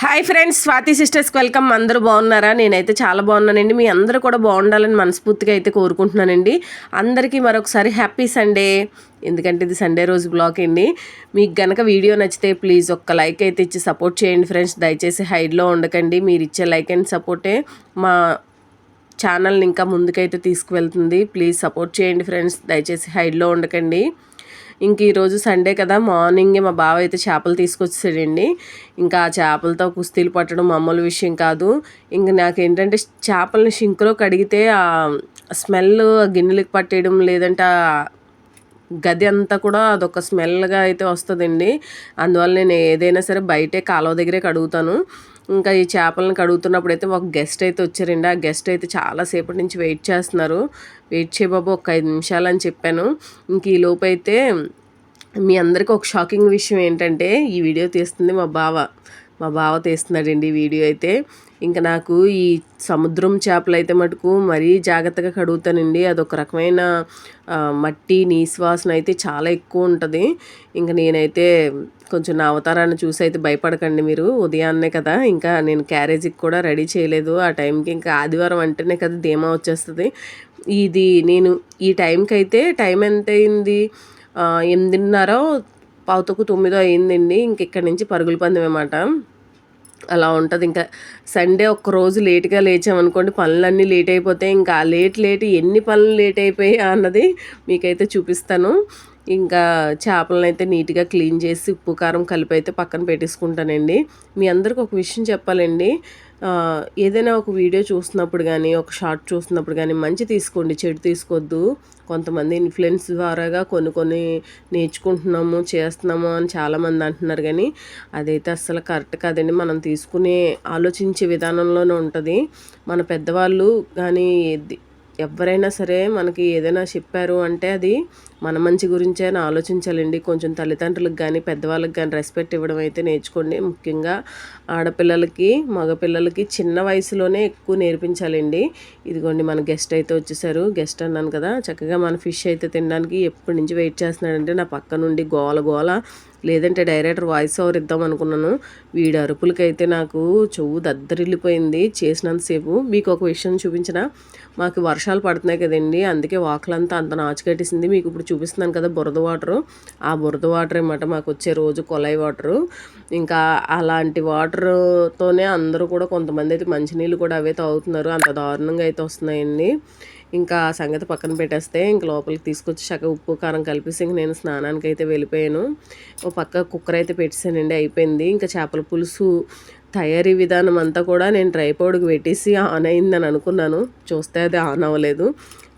Hi friends Swathi సిస్టర్స్కి welcome అందరూ బాగున్నారా? నేనైతే చాలా బాగున్నానండి. మీ అందరూ కూడా బాగుండాలని మనస్ఫూర్తిగా అయితే కోరుకుంటున్నానండి. అందరికీ మరొకసారి హ్యాపీ సండే ఎందుకంటే ఇది సండే రోజు బ్లాగ్ అండి. మీకు గనక వీడియో నచ్చితే ప్లీజ్ ఒక్క లైక్ అయితే ఇచ్చి సపోర్ట్ చేయండి ఫ్రెండ్స్ దయచేసి హైడ్లో ఉండకండి. మీరు ఇచ్చే లైక్ అండ్ సపోర్టే మా ఛానల్ని ఇంకా ముందుకైతే తీసుకువెళ్తుంది. ప్లీజ్ సపోర్ట్ చేయండి ఫ్రెండ్స్ దయచేసి హైడ్లో ఉండకండి. ఇంక ఈరోజు సండే కదా మార్నింగే మా బావ అయితే చేపలు తీసుకొచ్చాడండి ఇంకా ఆ చేపలతో కుస్తీలు పట్టడం మామూలు విషయం కాదు. ఇంక నాకేంటంటే చేపలని షింక్లో కడిగితే ఆ స్మెల్ గిన్నెలకు పట్టేయడం లేదంటే గది అంతా కూడా అదొక స్మెల్గా అయితే వస్తుందండి. అందువల్ల నేను ఏదైనా సరే బయటే కాలువ దగ్గరే కడుగుతాను. ఇంకా ఈ చేపలను కడుగుతున్నప్పుడు అయితే ఒక గెస్ట్ అయితే వచ్చారండి. ఆ గెస్ట్ అయితే చాలాసేపటి నుంచి వెయిట్ చేస్తున్నారు. వెయిట్ చేయబాబు ఒక ఐదు నిమిషాలు అని చెప్పాను. ఇంక ఈ లోపు అయితే మీ అందరికీ ఒక షాకింగ్ విషయం ఏంటంటే ఈ వీడియో తీస్తుంది మా బావ. మా బావ తీస్తున్నాడండి ఈ వీడియో అయితే. ఇంకా నాకు ఈ సముద్రం చేపలు అయితే మటుకు మరీ జాగ్రత్తగా కడుగుతానండి. అదొక రకమైన మట్టి నీశ్వాసన అయితే చాలా ఎక్కువ ఉంటుంది. ఇంకా నేనైతే కొంచెం నా అవతారాన్ని చూసి అయితే భయపడకండి మీరు. ఉదయాన్నే కదా ఇంకా నేను క్యారేజీకి కూడా రెడీ చేయలేదు. ఆ టైంకి ఇంకా ఆదివారం అంటేనే కదా ధీమా వచ్చేస్తుంది. ఇది నేను ఈ టైంకి అయితే టైం ఎంత అయింది ఎనిమిదిన్నర పావుతకు తొమ్మిదో అయిందండి. ఇంక ఇక్కడి నుంచి పరుగుల పందెం అనమాట అలా ఉంటుంది. ఇంకా సండే ఒక్క రోజు లేట్గా లేచామనుకోండి పనులన్నీ లేట్ అయిపోతాయి. ఇంకా లేట్ లేట్ ఎన్ని పనులు లేట్ అయిపోయాయి అన్నది మీకైతే చూపిస్తాను. ఇంకా చేపలను అయితే నీట్గా క్లీన్ చేసి ఉప్పు కారం కలిపి అయితే పక్కన పెట్టేసుకుంటానండి. మీ అందరికి ఒక విషయం చెప్పాలండి. ఏదైనా ఒక వీడియో చూస్తున్నప్పుడు కానీ ఒక షార్ట్ చూస్తున్నప్పుడు కానీ మంచి తీసుకోండి చెడు తీసుకోవద్దు కొంతమంది ఇన్ఫ్లుయెన్స్ ద్వారాగా కొన్ని కొన్ని నేర్చుకుంటున్నాము చేస్తున్నాము అని చాలామంది అంటున్నారు కానీ అదైతే అస్సలు కరెక్ట్ కాదండి. మనం తీసుకునే ఆలోచించే విధానంలోనే ఉంటుంది. మన పెద్దవాళ్ళు కానీ ఎవరైనా సరే మనకి ఏదైనా చెప్పారు అంటే అది మన మంచి గురించి అని ఆలోచించాలండి. కొంచెం తల్లిదండ్రులకు కానీ పెద్దవాళ్ళకి కానీ రెస్పెక్ట్ ఇవ్వడం అయితే నేర్చుకోండి. ముఖ్యంగా ఆడపిల్లలకి మగపిల్లలకి చిన్న వయసులోనే ఎక్కువ నేర్పించాలండి. ఇదిగోండి మన గెస్ట్ అయితే వచ్చేసారు. గెస్ట్ అన్నాను కదా చక్కగా మన ఫిష్ అయితే తినడానికి ఎప్పటి నుంచి వెయిట్ చేస్తున్నాడంటే నా పక్క నుండి గోల గోల లేదంటే డైరెక్టర్ వాయిస్ ఓవర్ ఇద్దాం అనుకున్నాను. వీడి అరుపులకైతే నాకు చెవు దద్దరిల్లిపోయింది చేసినంతసేపు. మీకు ఒక విషయం చూపించిన మాకు వర్షాలు పడుతున్నాయి కదండి అందుకే వాకులంతా అంత నాచుకట్టేసింది మీకు ఇప్పుడు చూపిస్తున్నాను కదా బురద వాటరు. ఆ బురద వాటర్ అనమాట మాకు వచ్చే రోజు కొలాయి వాటరు. ఇంకా అలాంటి వాటర్తోనే అందరూ కూడా కొంతమంది అయితే మంచినీళ్ళు కూడా అవే తాగుతున్నారు. అంత దారుణంగా అయితే వస్తున్నాయండి. ఇంకా సంగతి పక్కన పెట్టేస్తే ఇంక లోపలికి తీసుకొచ్చి చక్క ఉప్పు కారం కలిపేసి ఇంక నేను స్నానానికి అయితే వెళ్ళిపోయాను. ఓ పక్క కుక్కర్ అయితే పెట్టేసానండి అయిపోయింది. ఇంకా చేపల పులుసు తయారీ విధానం అంతా కూడా నేను డ్రై పౌడర్కి పెట్టేసి ఆన్ అయిందని అనుకున్నాను. చూస్తే అది ఆన్ అవ్వలేదు.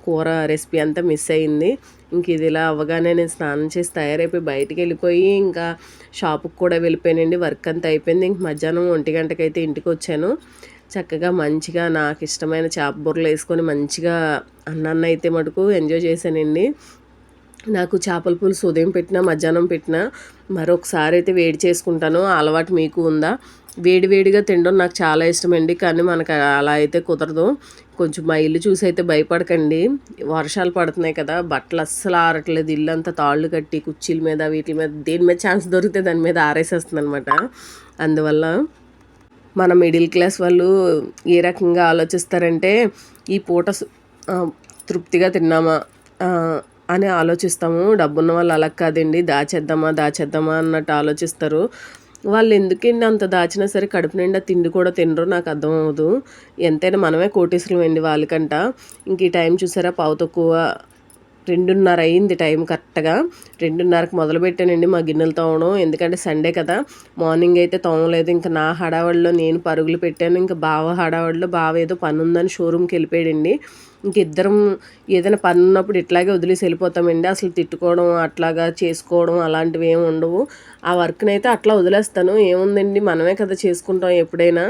కూర రెసిపీ అంతా మిస్ అయింది. ఇంక ఇది ఇలా అవ్వగానే నేను స్నానం చేసి తయారైపోయి బయటికి వెళ్ళిపోయి ఇంకా షాపుకి కూడా వెళ్ళిపోయానండి. వర్క్ అంతా అయిపోయింది. ఇంక మధ్యాహ్నం ఒంటి గంటకైతే ఇంటికి వచ్చాను. చక్కగా మంచిగా నాకు ఇష్టమైన చేప బుర్రలు వేసుకొని మంచిగా అన్నాన్ని అయితే మటుకు ఎంజాయ్ చేశానండి. నాకు చేపల పులుసు ఉదయం పెట్టినా మధ్యాహ్నం పెట్టినా మరొకసారి అయితే వేడి చేసుకుంటాను. అలవాటు మీకు ఉందా? వేడి వేడిగా తినడం నాకు చాలా ఇష్టం అండి కానీ మనకు అలా అయితే కుదరదు. కొంచెం మా ఇల్లు చూసి అయితే భయపడకండి. వర్షాలు పడుతున్నాయి కదా బట్టలు అస్సలు ఆరట్లేదు. ఇల్లు అంతా తాళ్ళు కట్టి కుర్చీల మీద వీటి మీద దేని మీద ఛాన్స్ దొరికితే దాని మీద ఆరేసేస్తుంది అనమాట అందువల్ల మన మిడిల్ క్లాస్ వాళ్ళు ఏ రకంగా ఆలోచిస్తారంటే ఈ పూట తృప్తిగా తిన్నామా? అని ఆలోచిస్తాము. డబ్బున్న వాళ్ళు అలా కాదండి. దాచేద్దామా దాచేద్దామా అన్నట్టు ఆలోచిస్తారు. వాళ్ళు ఎందుకండి అంత దాచినా సరే కడుపు నిండా తిండి కూడా తినరు. నాకు అర్థం అవ్వదు. ఎంతైనా మనమే కోటీసులు అండి వాళ్ళకంట. ఇంక ఈ టైం చూసారా? పావు తక్కువ రెండున్నర అయింది టైం కరెక్ట్గా. రెండున్నరకు మొదలుపెట్టానండి మా గిన్నెలు తోమడం. ఎందుకంటే సండే కదా. మార్నింగ్ అయితే తోమలేదు. ఇంకా నా హడావడిలో నేను పరుగులు పెట్టాను. ఇంకా బావ హడావడిలో బావ ఏదో పని ఉందని షోరూమ్కి వెళ్ళిపోయాడండి. ఇంక ఇద్దరం ఏదైనా పని ఉన్నప్పుడు ఇట్లాగే వదిలేసి వెళ్ళిపోతామండి. అసలు తిట్టుకోవడం అట్లాగా చేసుకోవడం అలాంటివి ఏమి ఉండవు. ఆ వర్క్ని అయితే అట్లా వదిలేస్తాను. ఏముందండి? మనమే కదా చేసుకుంటాం ఎప్పుడైనా.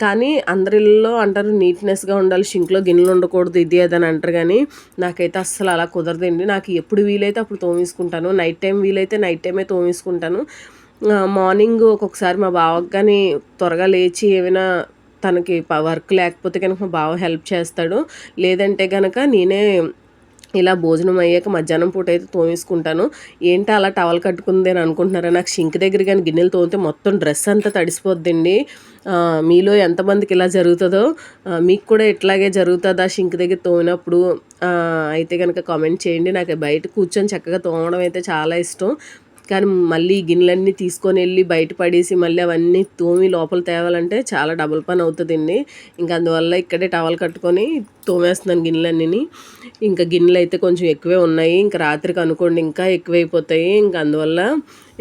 కానీ అందరిలో అంటారు నీట్నెస్గా ఉండాలి షింక్లో గిన్నెలు ఉండకూడదు ఇది అదని అంటారు కానీ నాకైతే అస్సలు అలా కుదరదండి. నాకు ఎప్పుడు వీలైతే అప్పుడు తోమేసుకుంటాను. నైట్ టైం వీలైతే నైట్ టైమే తోమేసుకుంటాను. మార్నింగ్ ఒక్కొక్కసారి మా బావకు కానీ త్వరగా లేచి ఏమైనా తనకి వర్క్ లేకపోతే కనుక బాగా బావ హెల్ప్ చేస్తాడు. లేదంటే కనుక నేనే ఇలా భోజనం అయ్యాక మధ్యాహ్నం పూట అయితే తోమేసుకుంటాను. ఏంటో అలా టవల్ కట్టుకుంది అని అనుకుంటున్నారా? నాకు షింక్ దగ్గర కానీ గిన్నెలు తోమితే మొత్తం డ్రెస్ అంతా తడిసిపోద్దండి. మీలో ఎంతమందికి ఇలా జరుగుతుందో మీకు కూడా ఇట్లాగే జరుగుతుందా షింక్ దగ్గర తోమినప్పుడు? అయితే కనుక కామెంట్ చేయండి. నాకు బయట కూర్చొని చక్కగా తోమడం అయితే చాలా ఇష్టం. కానీ మళ్ళీ గిన్నెలన్నీ తీసుకొని వెళ్ళి బయట పడేసి మళ్ళీ అవన్నీ తోమి లోపల తేవాలంటే చాలా డబుల్ పని అవుతుందండి. ఇంకా అందువల్ల ఇక్కడే టవల్ కట్టుకొని తోమేస్తున్నాను గిన్నెలన్నీ ఇంకా గిన్నెలు అయితే కొంచెం ఎక్కువే ఉన్నాయి. ఇంకా రాత్రికి అనుకోండి ఇంకా ఎక్కువైపోతాయి. ఇంకా అందువల్ల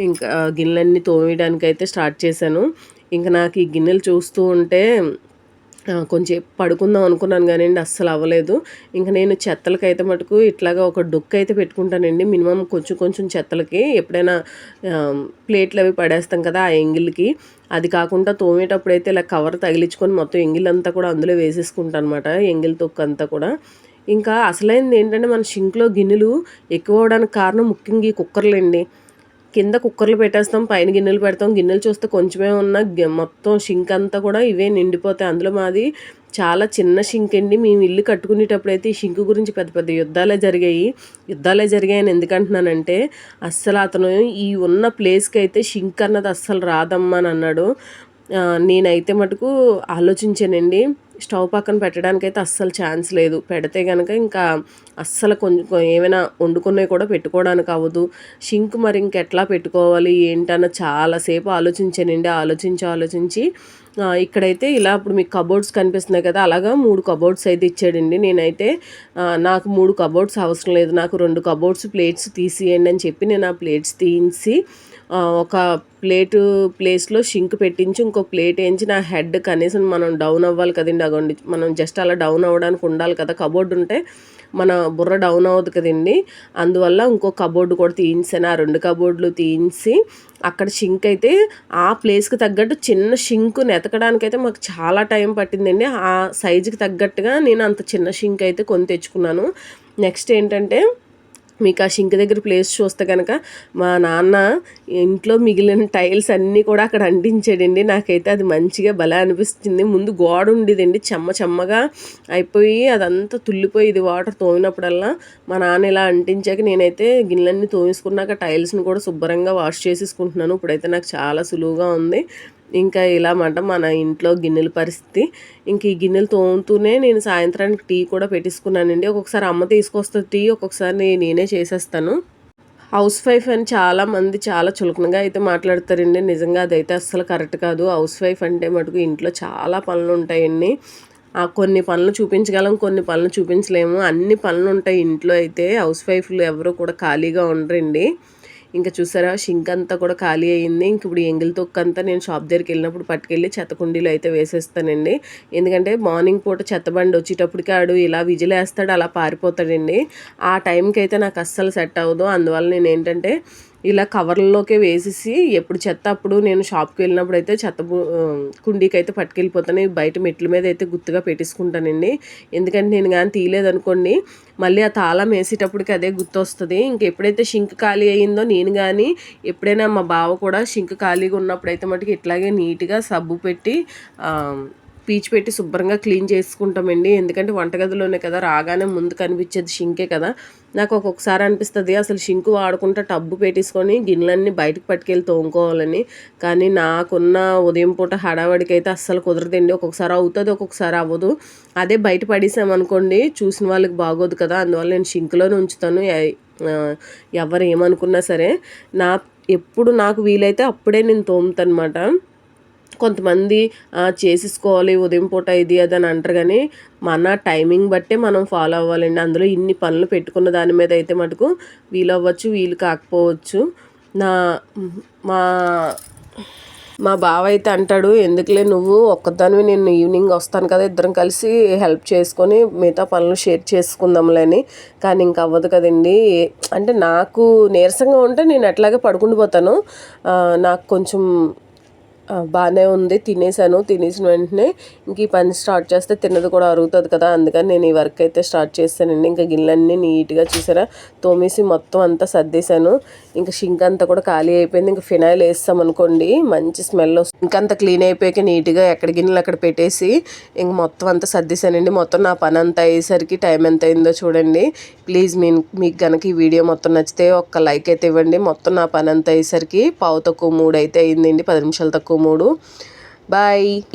ఇంకా గిన్నెలన్నీ తోమేయడానికి అయితే స్టార్ట్ చేశాను. ఇంకా నాకు ఈ గిన్నెలు చూస్తూ ఉంటే కొంచెం పడుకుందాం అనుకున్నాను కానీ అండి అస్సలు అవ్వలేదు. ఇంకా నేను చెత్తలకి అయితే మటుకు ఇట్లాగా ఒక డొక్కు అయితే పెట్టుకుంటానండి. మినిమం కొంచెం కొంచెం చెత్తలకి ఎప్పుడైనా ప్లేట్లు అవి పడేస్తాం కదా ఆ ఎంగిల్కి. అది కాకుండా తోమేటప్పుడు అయితే ఇలా కవర్ తగిలించుకొని మొత్తం ఎంగిల్ అంతా కూడా అందులో వేసేసుకుంటాను అనమాట ఎంగిల్ తొక్కు అంతా కూడా. ఇంకా అసలైంది ఏంటంటే మన షింక్లో గిన్నెలు ఎక్కువ అవడానికి కారణం ముఖ్యంగా ఈ కుక్కర్లండి. కింద కుక్కర్లు పెట్టేస్తాం పైన గిన్నెలు పెడతాం. గిన్నెలు చూస్తే కొంచెమే ఉన్న మొత్తం షింక్ అంతా కూడా ఇవే నిండిపోతాయి. అందులో మాది చాలా చిన్న షింక్ అండి. మేము ఇల్లు కట్టుకునేటప్పుడు అయితే ఈ షింక్ గురించి పెద్ద పెద్ద యుద్ధాలే జరిగాయి. యుద్ధాలే జరిగాయని ఎందుకంటున్నానంటే అస్సలు అతను ఈ ఉన్న ప్లేస్కి అయితే షింక్ అన్నది అస్సలు రాదమ్మా అని అన్నాడు. నేనైతే మటుకు ఆలోచించానండి. స్టవ్ పక్కన పెట్టడానికి అయితే అస్సలు ఛాన్స్ లేదు. పెడితే కనుక ఇంకా అస్సలు కొంచెం ఏమైనా వండుకున్నవి కూడా పెట్టుకోవడానికి అవ్వదు. షింక్ మరి ఇంకెట్లా పెట్టుకోవాలి ఏంటన్న చాలాసేపు ఆలోచించానండి. ఆలోచించి ఆలోచించి ఇక్కడైతే ఇలా ఇప్పుడు మీకు కబోర్డ్స్ కనిపిస్తున్నాయి కదా అలాగా మూడు కబోర్డ్స్ అయితే ఇచ్చాడండి. నేనైతే నాకు మూడు కబోర్డ్స్ అవసరం లేదు నాకు రెండు కబోర్డ్స్ ప్లేట్స్ తీసియండి అని చెప్పి నేను ఆ ప్లేట్స్ తీయించి ఒక ప్లేటు ప్లేస్లో షింక్ పెట్టించి ఇంకో ప్లేట్ వేయించి నా హెడ్ కనీసం మనం డౌన్ అవ్వాలి కదండి. అగోండి మనం జస్ట్ అలా డౌన్ అవ్వడానికి ఉండాలి కదా కబోర్డ్ ఉంటే మన బుర్ర డౌన్ అవ్వదు కదండి. అందువల్ల ఇంకో కబోర్డు కూడా తీయించాను ఆ రెండు కబోర్డులు తీయించి అక్కడ షింక్ అయితే ఆ ప్లేస్కి తగ్గట్టు చిన్న షింక్ ఎతకడానికి అయితే మాకు చాలా టైం పట్టిందండి. ఆ సైజుకి తగ్గట్టుగా నేను అంత చిన్న షింక్ అయితే కొని తెచ్చుకున్నాను. నెక్స్ట్ ఏంటంటే మీకు ఆ షింక్ దగ్గర ప్లేస్ చూస్తే కనుక మా నాన్న ఇంట్లో మిగిలిన టైల్స్ అన్నీ కూడా అక్కడ అంటించాడండి. నాకైతే అది మంచిగా భలే అనిపిస్తుంది. ముందు గోడ ఉండేదండి. చెమ్మ చెమ్మగా అయిపోయి అదంతా తుల్లిపోయేది వాటర్ తోమినప్పుడల్లా. మా నాన్న ఇలా అంటించాక నేనైతే గిన్నెలన్నీ తోమేసుకున్నాక టైల్స్ని కూడా శుభ్రంగా వాష్ చేసేసుకుంటున్నాను. ఇప్పుడైతే నాకు చాలా సులువుగా ఉంది. ఇంకా ఇలా మాట మన ఇంట్లో గిన్నెల పరిస్థితి. ఇంక ఈ గిన్నెలు తోముతూనే నేను సాయంత్రానికి టీ కూడా పెట్టేసుకున్నానండి ఒక్కొక్కసారి అమ్మ తీసుకొస్తుంది టీ ఒక్కొక్కసారి నేనే చేసేస్తాను. హౌస్ వైఫ్ అని చాలా మంది చాలా చులకనగా అయితే మాట్లాడతారండి. నిజంగా అదైతే అస్సలు కరెక్ట్ కాదు. హౌస్ వైఫ్ అంటే మటుకు ఇంట్లో చాలా పనులు ఉంటాయండి. ఆ కొన్ని పనులు చూపించగలం కొన్ని పనులు చూపించలేము. అన్ని పనులు ఉంటాయి ఇంట్లో అయితే. హౌస్ వైఫ్లు ఎవరు కూడా ఖాళీగా ఉండరండి. ఇంకా చూసారా షింక్ అంతా కూడా ఖాళీ అయ్యింది ఇంక ఇప్పుడు ఎంగిల్ తొక్క అంతా నేను షాప్ దగ్గరికి వెళ్ళినప్పుడు పట్టుకెళ్ళి చెత్తకుండీలో అయితే వేసేస్తానండి. ఎందుకంటే మార్నింగ్ పూట చెత్త బండి వచ్చేటప్పటికి ఆడు ఇలా విజిలేస్తాడు అలా పారిపోతాడండి. ఆ టైంకి అయితే నాకు అస్సలు సెట్ అవ్వదు. అందువల్ల నేను ఏంటంటే ఇలా కవర్లలోకే వేసేసి ఎప్పుడు చెత్త అప్పుడు నేను షాప్కి వెళ్ళినప్పుడు అయితే చెత్త కుండీకి అయితే పట్టుకెళ్ళిపోతాను. బయట మెట్ల మీద అయితే గుర్తుగా పెట్టేసుకుంటానండి. ఎందుకంటే నేను కానీ తీయలేదనుకోండి మళ్ళీ ఆ తాళం వేసేటప్పటికి అదే గుర్తొస్తుంది. ఇంక ఎప్పుడైతే షింక్ ఖాళీ అయ్యిందో నేను కానీ ఎప్పుడైనా మా బావ కూడా షింక్ ఖాళీగా ఉన్నప్పుడు అయితే మటుకు ఇట్లాగే నీట్గా సబ్బు పెట్టి పీచు పెట్టి శుభ్రంగా క్లీన్ చేసుకుంటామండి. ఎందుకంటే వంటగదిలోనే కదా రాగానే ముందు కనిపించేది షింకే కదా. నాకు ఒక్కొక్కసారి అనిపిస్తుంది అసలు షింకు వాడుకుంటే టబ్బు పెట్టేసుకొని గిన్నెలన్నీ బయటకు పట్టుకెళ్ళి తోముకోవాలని. కానీ నాకున్న ఉదయం పూట హడావడికైతే అయితే అస్సలు కుదరదండి. ఒక్కొక్కసారి అవుతుంది ఒక్కొక్కసారి అవ్వదు. అదే బయట పడేసామనుకోండి చూసిన వాళ్ళకి బాగోదు కదా. అందువల్ల నేను షింక్లోనే ఉంచుతాను. ఎవరు ఏమనుకున్నా సరే నా ఎప్పుడు నాకు వీలైతే అప్పుడే నేను తోముతానమాట. కొంతమంది చేసేసుకోవాలి ఉదయం పూట ఇది అది అని అంటారు. కానీ మన టైమింగ్ బట్టే మనం ఫాలో అవ్వాలండి. అందులో ఇన్ని పనులు పెట్టుకున్న దాని మీద అయితే మటుకు వీలు అవ్వచ్చు వీలు కాకపోవచ్చు. నా మా మా బావ అయితే అంటాడు ఎందుకులే నువ్వు ఒక్కదానివి నేను ఈవినింగ్ వస్తాను కదా ఇద్దరం కలిసి హెల్ప్ చేసుకొని మిగతా పనులు షేర్ చేసుకుందాంలే అని కానీ ఇంక అవ్వదు కదండి. అంటే నాకు నీరసంగా ఉంటే నేను అట్లాగే పడుకుండిపోతాను. నాకు కొంచెం బాగానే ఉంది. తినేసాను. తినేసిన వెంటనే ఇంక ఈ పని స్టార్ట్ చేస్తే తిన్నది కూడా అరుగుతుంది కదా. అందుకని నేను ఈ వర్క్ అయితే స్టార్ట్ చేస్తానండి. ఇంకా గిన్నెలన్నీ నీట్గా చూసారా? తోమేసి మొత్తం అంతా సర్దేశాను. ఇంకా షింక్ అంతా కూడా ఖాళీ అయిపోయింది. ఇంకా ఫినాయిల్ వేస్తాం అనుకోండి మంచి స్మెల్ వస్తుంది. ఇంకంతా క్లీన్ అయిపోయాక నీట్గా ఎక్కడ గిన్నెలు అక్కడ పెట్టేసి ఇంక మొత్తం అంతా సర్దేశానండి. మొత్తం నా పని అంతా అయ్యేసరికి టైం ఎంత అయిందో చూడండి. ప్లీజ్ మీ మీకు కనుక ఈ వీడియో మొత్తం నచ్చితే ఒక్క లైక్ అయితే ఇవ్వండి. మొత్తం నా పని అంతా అయ్యేసరికి పావు తక్కువ మూడు అయితే అయిందండి. పది నిమిషాలు తక్కువ మూడు. బాయ్.